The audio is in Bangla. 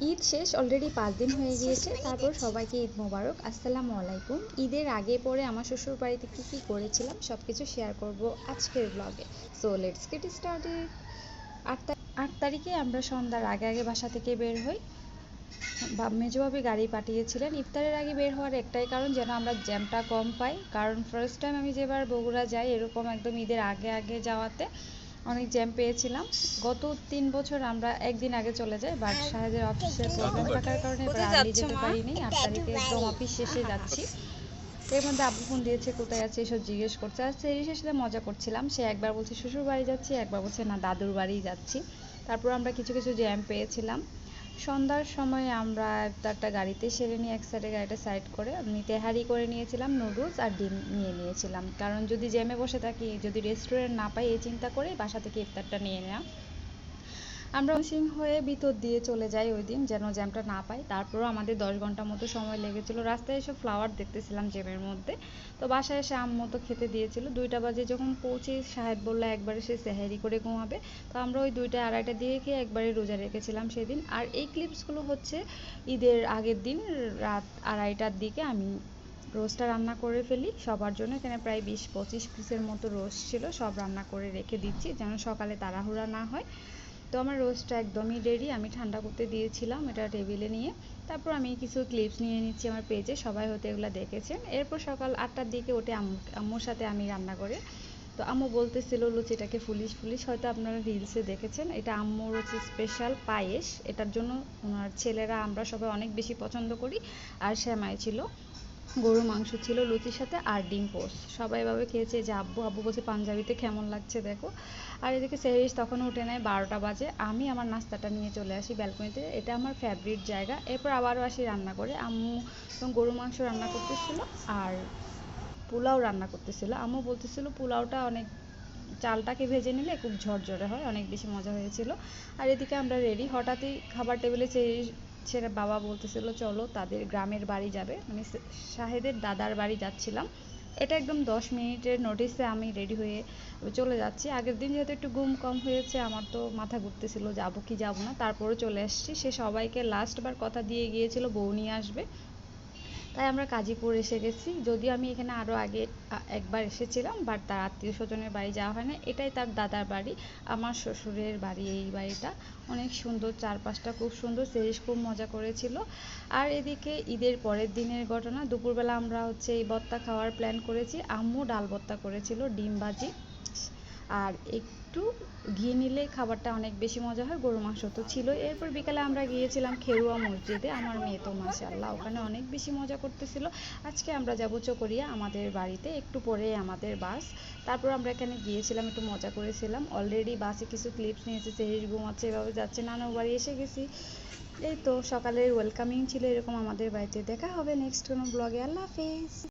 ঈদ শেষ অলরেডি পাঁচ দিন হয়ে গিয়েছে। তারপর সবাইকে ঈদ মোবারক। আসসালামু আলাইকুম। ঈদের আগে পরে আমার শ্বশুর বাড়িতে কী কী করেছিলাম সব কিছু শেয়ার করব আজকের ব্লগে সো লেটস গেট স্টার্টেড আট আট তারিখে আমরা সন্ধ্যার আগে আগে বাসা থেকে বের হই। মেজোভাবে গাড়ি পাঠিয়েছিলেন। ইফতারের আগে বের হওয়ার একটাই কারণ যেন আমরা জ্যামটা কম পাই। কারণ ফার্স্ট টাইম আমি যেবার বগুড়া যাই, এরকম একদম ঈদের আগে আগে যাওয়াতে অনেক জ্যাম পেয়েছিলাম। গত তিন বছর আমরা একদিন আগে চলে যাই বাট শাহেদের অফিসের প্রবলেম থাকার কারণে এবার আমি যেতে পারিনি। আট তারিখে একদম অফিস শেষে যাচ্ছি। এর মধ্যে আব্বু ফোন দিয়েছে কোথায় আছে এসব জিজ্ঞেস করছে। আর সেই শেষে মজা করছিলাম। সে একবার বলছে শ্বশুর বাড়ি যাচ্ছি একবার বলছে না দাদুর বাড়ি যাচ্ছি। তারপর আমরা কিছু কিছু জ্যাম পেয়েছিলাম। সন্ধ্যার সময় আমরা একটা গাড়িতে সেরে নিয়ে এক সাইডে গাড়িটা সাইড করে আমি তেহারি করে নিয়েছিলাম নুডলস আর ডিম নিয়ে নিয়েছিলাম। কারণ যদি জ্যামে বসে থাকি, যদি রেস্টুরেন্ট না পাই, এই চিন্তা করে বাসা থেকে ইফতারটা নিয়ে নেওয়া আমরা সিং হয়ে ভিতর দিয়ে চলে যাই ওই দিন, যেন জ্যামটা না পাই তারপরও আমাদের দশ ঘণ্টা মতো সময় লেগেছিল। রাস্তায় এসে ফ্লাওয়ার দেখতেছিলাম জ্যামের মধ্যে। তো বাসায় এসে আম্মু তো খেতে দিয়েছিল। দুইটা বাজে যখন পৌঁছে সাহেব বলল, একবারে সে সেহারি করে ঘুমাবে। তো আমরা ওই দুইটা আড়াইটা দিয়ে খেয়ে একবারে রোজা রেখেছিলাম সেদিন। আর এই ক্লিপসগুলো হচ্ছে ঈদের আগের দিন, রাত আড়াইটার দিকে আমি রোস্টটা রান্না করে ফেলি। সবার জন্য এখানে প্রায় বিশ পঁচিশ পিসের মতো রোস্ট ছিল। সব রান্না করে রেখে দিচ্ছি, যেন সকালে তাড়াহুড়া না হয়। তো আমার রোস্টটা একদমই রেডি আমি ঠান্ডা করতে দিয়েছিলাম এটা টেবিলে নিয়ে। তারপর আমি কিছু ক্লিপস নিয়ে নিচ্ছি আমার পেজে সবাই হয়তো এগুলো দেখেছেন। এরপর সকাল আটটার দিকে উঠে আম্মু, আম্মুর সাথে আমি রান্না করে। তো আম্মু বলতেছিল, লুচিটাকে ফুলিশ ফুলিশ। হয়তো আপনারা রিলসে দেখেছেন, এটা আম্মুর হচ্ছে স্পেশাল পায়েস। এটার জন্য ওনার ছেলেরা, আমরা সবাই অনেক বেশি পছন্দ করি, আর শ্যামাই ছিল। গরু মাংস ছিল, লুচির সাথে আর ডিম পোস্ট। সবাই এভাবে খেয়েছে যে আব্বু আব্বু বলছে, পাঞ্জাবিতে কেমন লাগছে দেখো। আর এদিকে সেরিস তখন উঠে নেয় বারোটা বাজে। আমি আমার নাস্তাটা নিয়ে চলে আসি ব্যালকনিতে। এটা আমার ফেভারিট জায়গা। এরপর আবারও আসি রান্না করে। আম্মু গরু মাংস রান্না করতেছিল আর পোলাও রান্না করতেছিল। আম্মু বলতেছিল পোলাওটা অনেক, চালটাকে ভেজে নিলে খুব ঝরঝরে হয়, অনেক বেশি মজা হয়েছিল। আর এদিকে আমরা রেডি হঠাৎই খাবার টেবিলে চেয়ে ছেড়ে বাবা বলতেছিল, চলো তাদের গ্রামের বাড়ি যাবে। মানে শাহেদের দাদার বাড়ি যাচ্ছিলাম। এটা একদম দশ মিনিটের নোটিসে আমি রেডি হয়ে চলে যাচ্ছি। আগের দিন যেহেতু একটু ঘুম কম হয়েছে, আমার তো মাথা ঘুরতেছিল, যাব কি যাব না? তারপরে চলে আসছি সে সবাইকে লাস্টবার কথা দিয়ে গিয়েছিল, বউ নিয়ে আসবে। তাই আমরা কাজীপুর এসে গেছি। যদিও আমি এখানে আরও আগে একবার এসেছিলাম বাট তার আত্মীয় স্বজনের বাড়ি যাওয়া হয় না এটাই তার দাদার বাড়ি, আমার শ্বশুরের বাড়ি এই বাড়িটা। অনেক সুন্দর চারপাশটা খুব সুন্দর সেরিস খুব মজা করেছিল। আর এদিকে ঈদের পরের দিনের ঘটনা, দুপুরবেলা আমরা হচ্ছে এই ভর্তা খাওয়ার প্ল্যান করেছি। আম্মু ডাল ভর্তা করেছিল, ডিম ভাজি। আর একটু ঘি নিলে খাবারটা অনেক বেশি মজা হয় গরু মাংস তো ছিল এরপর বিকালে আমরা গিয়েছিলাম খেরুয়া মসজিদে, আমার মেয়ে তো মাশাআল্লাহ, ওখানে অনেক বেশি মজা করতেছিল। আজকে আমরা যাব চকরিয়া, আমাদের বাড়িতে, একটু পরে আমাদের বাস। তারপর আমরা এখানে গিয়েছিলাম, একটু মজা করেছিলাম। অলরেডি বাসে কিছু ক্লিপস নিয়েছে সেরিস ঘুমাচ্ছে, এভাবে যাচ্ছে, নানার বাড়ি এসে গেছি। এই তো সকালের ওয়েলকামিং ছিল এরকম আমাদের বাড়িতে। দেখা হবে নেক্সট কোনো ব্লগে আল্লাহ হাফেজ।